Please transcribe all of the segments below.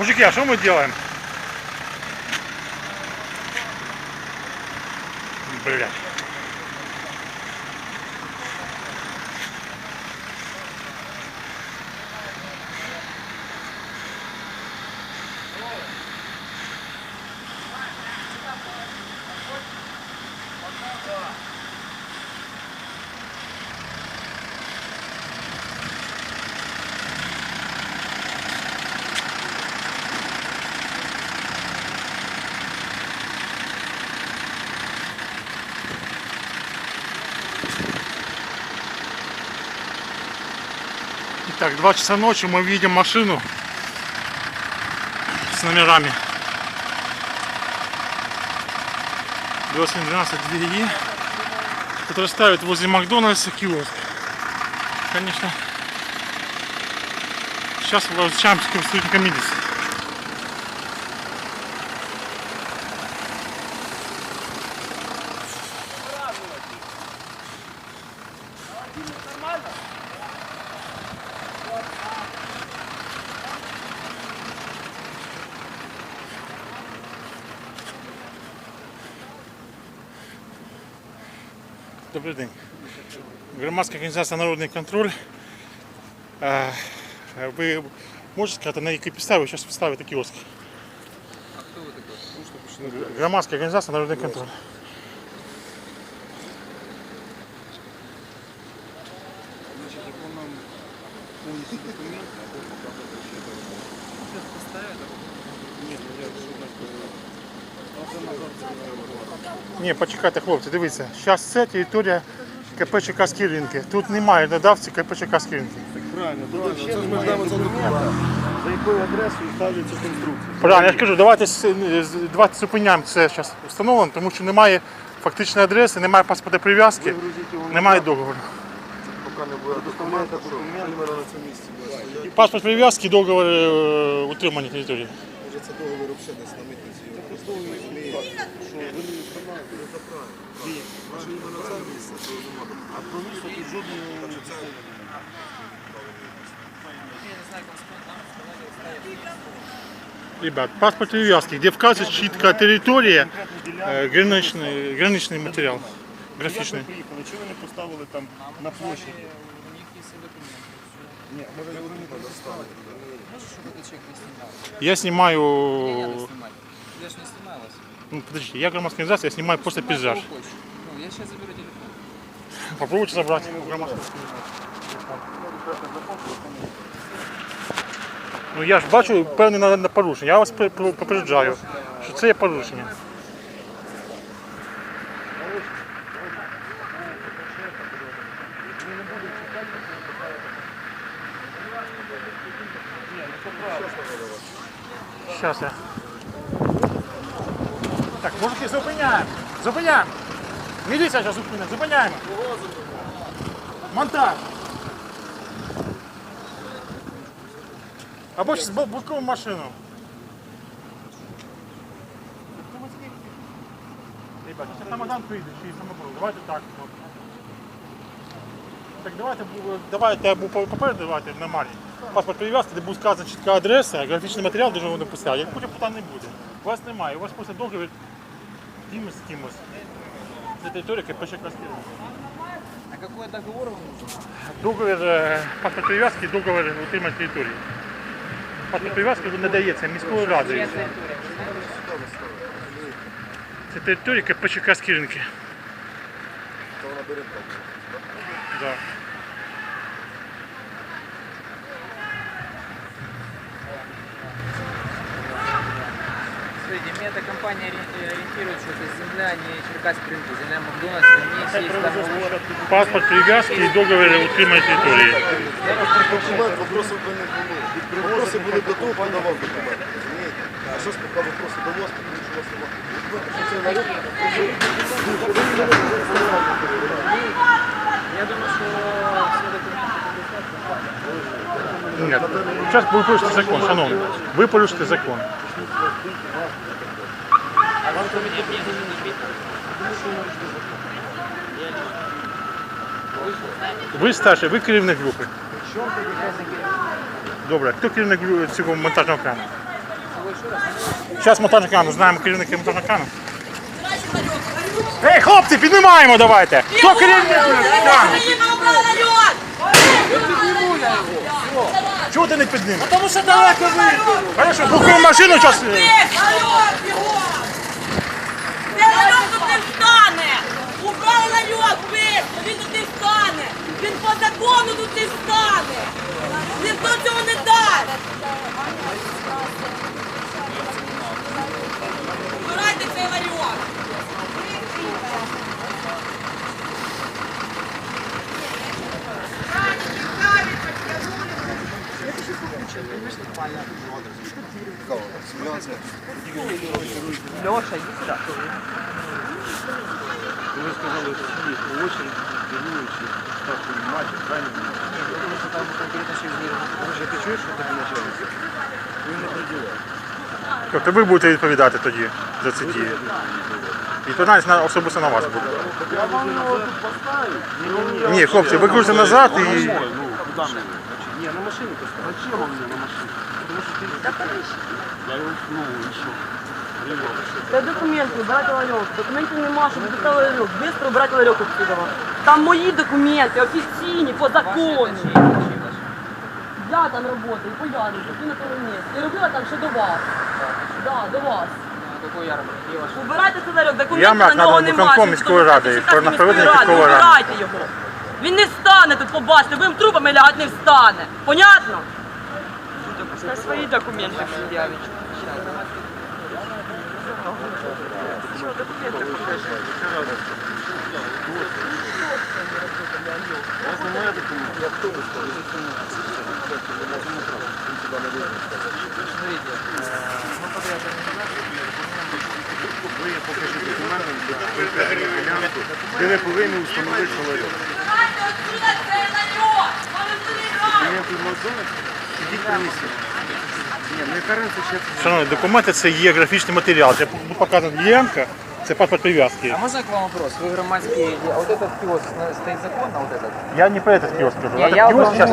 Мужики, а что мы делаем? Блядь. Итак, 2 часа ночи мы видим машину с номерами. 2812 DE, который ставит возле Макдональдса киоск. Конечно, сейчас возвращаемся к сотрудникам милиции. Добрий день. Громадська організація Народний контроль. Е, Ви можете сказати, на якій підставі ви зараз ставите кіоск? А кто вы такой? Громадська організація Народний контроль. Значит, так он нам полностью документы, а то пока Сейчас поставят, Нет, ну я что Ні, почекайте, хлопці, дивіться. Зараз це територія КП Черкаські ринки. Тут немає надавці КП Черкаські ринки. Правильно, правильно. Це ж ми цього документа. За якою адресою ставляться конструкції. Правильно, я ж кажу, давайте, с- давайте зупиняємо це зараз встановлено, тому що немає фактичної адреси, немає паспорта прив'язки, немає договору. поки не буде документа, документ на цьому місці. буде. Паспорт прив'язки, договор е, утримання території. Може це договір взагалі десь на митниці. правильно. Ваше іменно це місце, то нема. А про місто тут жодного... Ребят, паспорт прив'язки, де вказується чітка територія, е, граничний, граничний матеріал, графічний. приїхали, чого ви не поставили там на площі? у них есть документы. Ні, може вони не поставити. Можешь, чтобы этот человек не снимал? Я знімаю, Не надо снимать. Я ж не снимал вас. Ну подождите, я громадська організація, я знімаю просто пейзаж. Ну, я сейчас заберу телефон. Попробуйте забрати громадську. Ну я ж бачу певне на, на порушення. Я вас пе- пе- попереджаю, що це є порушення. Щас я. Так, мужики, зупиняємо! Зупиняємо! Міліція зараз зупиняє, зупиняємо! Монтаж! Або ж бокову машину. Ребят, сейчас Рамадан прийде, ще й самоборон. Давайте так. Так давайте, давайте попереду, давайте нормально. Паспорт прив'язки, де буде сказана чітка адреса, графічний матеріал дуже воно писати. Як потім питань не буде. У вас немає, у вас просто договір кимось з кимось. Це територія КП район. А какой договор вам нужен? Договір е, паспорт прив'язки, договір утримання території. Паспорт прив'язки надається міською радою. Це територія КП Черкаські ринки. То вона бере так. Да. Смотрите, меня эта компания ори- ориентирует, что это земля не Черкасский рынок, земля Макдональдса, у них есть договор. Паспорт прив'язки і договір утримання території. Документ, вопросів би не було. Вопроси були до того, подавав документи. Розумієте? А що ж поки вопроси до вас, тому що у вас немає. Документи, що це народ, Я думаю, что все документы предоставлены. Ні, зараз ви порушите закон, шановні. Ви порушите закон. Ви старший, ви керівник групи. Добре, хто керівник цього монтажного крана? Зараз монтажник крану, знаємо керівника монтажного крану. Ей, хлопці, піднімаємо давайте! Хто керівник крану? Чого ти не піднімеш? Тому що далеко вийду. Хорошо, машину зараз. Ти, його! бігом! Ти тут не встане! Убрали ларьок, бистро, він тут не встане! Він по закону тут не встане! Ніхто цього не дасть! Убирайте цей ларьок! Симуляція. Леша, иди сюда. Ви сказали, що всі по очереди керуючи, так приймати, правильно? Тому що там конкретно ще не Може, ти чуєш, що тобі начальник? Він не приділяє. Тобто ви будете відповідати тоді за ці дії. Відповідальність на особисто на вас буде. Я вам його тут поставлю. Ні, хлопці, ви крутите назад і. Ну, куди ми? Ні, на машину поставлю. Зачем он мне на машину? Потому что ты... Я его, ну, что? Це документи, брати ларьок. Документів нема, щоб брати ларьок. Бистро брати ларьок отсюда. Там мої документи, офіційні, по закону. Я там працюю, поясню, ти на тому місці. І робила там ще до вас. Да, до вас. Убирайте цей ларьок, документів на нього надо немає. виконком міської ради, про на проведення такого ради. Убирайте його. Він не встане тут, побачите, будемо трупами лягати, не встане. Понятно? Це свої документи пред'явить. Ви покажіть документи, де ви повинні встановити ларьок. Убирайте отсюда цей ларьок! Вам не Документи в Макдональдс, ідіть комісію. Ні, не каренці ще Шановні, документи це є графічний матеріал. Це показана ділянка, це паспорт прив'язки. А можно к вам вопрос? Вы громадские... А вот этот киоск на- стоит законно, вот этот? Я не про этот киоск кажу. Не, Этот я киоск вам сейчас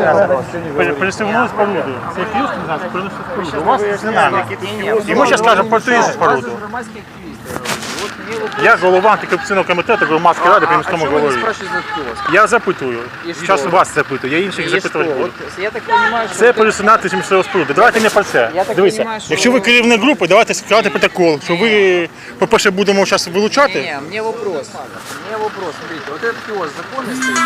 говорю. пересувнули споруду. Цей киоск не знаю, перенесли споруду. У вас з нами. Не-не, І ми зараз кажемо про ту іншу споруду. громадские активисты. Вот мне вот... Я голова антикорупційного комітету громадської ради при а, міському чего вы не голові. спрашиваете за этот киоск? Я запитую. І Зараз що? вас запитую, я інших И что? запитувати буду. Вот, я так понимаю, что... Це пересунати тимчасову споруду. Давайте не про це. Я так Дивіться, розумію, що- якщо ви керівник групи, давайте складати протокол, що ви, по-перше, будемо зараз вилучати. Не, мне вопрос. Мне вопрос, смотрите, вот этот киоск законный стоит?